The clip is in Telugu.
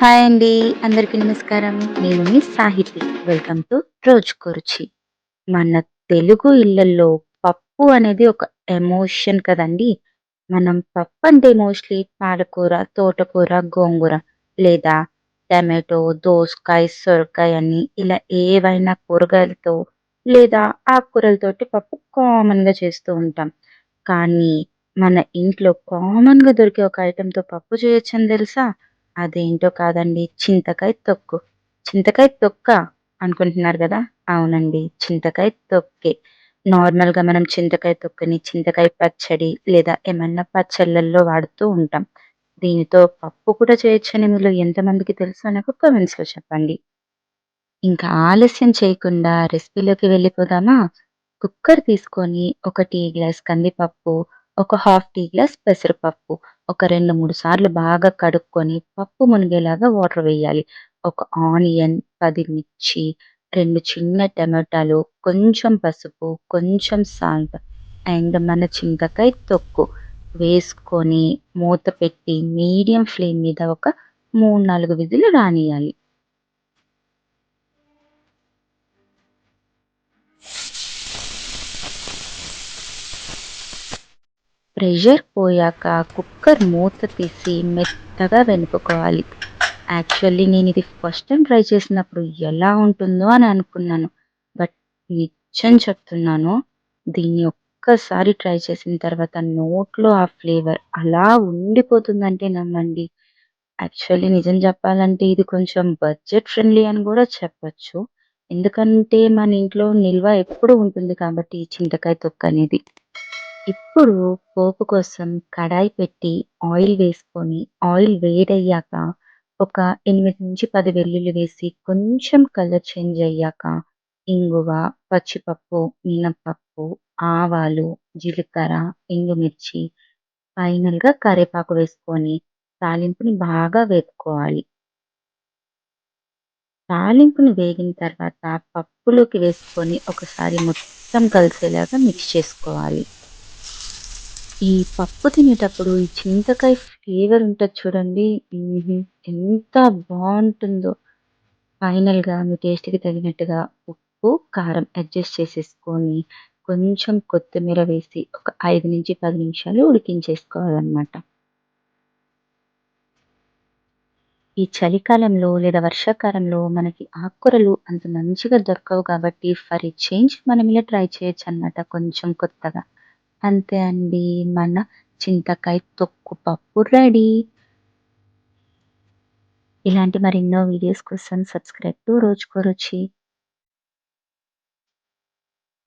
హాయ్ అండి. అందరికీ నమస్కారం. నేను మీ సాహితి. వెల్కమ్ టు రోజుకో రుచి. మన తెలుగు ఇళ్ళల్లో పప్పు అనేది ఒక ఎమోషన్ కదండి మనం పప్పు అంటే మోస్ట్‌లీ పాలకూర, తోటకూర, గోంగూర లేదా టమాటో, దోసకాయ, సొరకాయ అని ఇలా ఏవైనా కూరగాయలతో లేదా ఆకుకూరలతోటి పప్పు కామన్‌గా చేస్తూ ఉంటాం. కానీ మన ఇంట్లో కామన్‌గా దొరికే ఒక ఐటెంతో పప్పు చేయొచ్చని తెలుసా? అదేంటో కాదండి. చింతకాయ తొక్కు. చింతకాయ తొక్క అనుకుంటున్నారు కదా అవునండి. చింతకాయ తొక్కే. నార్మల్‌గా మనం చింతకాయ తొక్కని చింతకాయ పచ్చడి లేదా ఏమన్నా పచ్చళ్ళల్లో వాడుతూ ఉంటాం. దీనితో పప్పు కూడా చేయొచ్చని మీలో ఎంతమందికి తెలుసో నాకు కామెంట్స్‌లో చెప్పండి. ఇంకా ఆలస్యం చేయకుండా రెసిపీలోకి వెళ్ళిపోదామా? కుక్కర్ తీసుకొని ఒక టీ గ్లాస్ కందిపప్పు, ఒక హాఫ్ టీ గ్లాస్ పెసరపప్పు, ఒక 2, 3 సార్లు బాగా కడుక్కొని పప్పు మునిగేలాగా వాటర్ వేయాలి. ఒక ఆనియన్, పది మిర్చి, రెండు చిన్న టమాటాలు, కొంచెం పసుపు, కొంచెం సాల్ట్ అండ్ మన చింతకాయ తొక్కు వేసుకొని మూత పెట్టి మీడియం ఫ్లేమ్ మీద ఒక మూడు నాలుగు విధులు రానియాలి ప్రెషర్ పోయాక కుక్కర్ మూత తీసి మెత్తగా వెనుపుకోవాలి. యాక్చువల్లీ నేను ఇది ఫస్ట్ టైం ట్రై చేసినప్పుడు ఎలా ఉంటుందో అని అనుకున్నాను. బట్ నిజం చెప్తున్నాను. దీన్ని ఒక్కసారి ట్రై చేసిన తర్వాత నోట్లో ఆ ఫ్లేవర్ అలా ఉండిపోతుందంటే నమ్మండి. యాక్చువల్లీ నిజం చెప్పాలంటే ఇది కొంచెం బడ్జెట్ ఫ్రెండ్లీ అని కూడా చెప్పచ్చు ఎందుకంటే మన ఇంట్లో నిల్వ ఎప్పుడు ఉంటుంది కాబట్టి ఈ చింతకాయ తొక్కనేది. ఇప్పుడు పోపు కోసం కడాయి పెట్టి ఆయిల్ వేసుకొని ఆయిల్ వేడయ్యాక ఒక 8-10 వెల్లుల్లి వేసి కొంచెం కలర్ చేంజ్ అయ్యాక ఇంగువ, పచ్చిపప్పు, మినప్పప్పు ఆవాలు, జీలకర్ర, ఎండుమిర్చి ఫైనల్‌గా కరివేపాకు వేసుకొని తాలింపుని బాగా వేపుకోవాలి. తాలింపుని వేగిన తర్వాత పప్పులోకి వేసుకొని ఒకసారి మొత్తం కలిసేలాగా మిక్స్ చేసుకోవాలి. ఈ పప్పు తినేటప్పుడు ఈ చింతకాయ ఫ్లేవర్ ఉంటది చూడండి. హుహు. ఎంత బావుంటుందో. ఫైనల్‌గా మీ టేస్ట్‌కి తగినట్టుగా ఉప్పు, కారం అడ్జస్ట్ చేసేసుకొని కొంచెం కొత్తిమీర వేసి ఒక 5-10 నిమిషాలు ఉడికించేసుకోవాలన్నమాట. ఈ చలికాలంలో లేదా వర్షాకాలంలో మనకి ఆకుకూరలు అంత మంచిగా దొరకవు కాబట్టి ఫర్ ఎ చేంజ్ మనం ఇలా ట్రై చేయొచ్చనమాట కొంచెం కొత్తగా. అంతే అండి. మన చింతకాయ తొక్కు పప్పు రెడీ. ఇలాంటి మరెన్నో వీడియోస్ కోసం సబ్స్క్రైబ్ టు రోజుకో రుచి.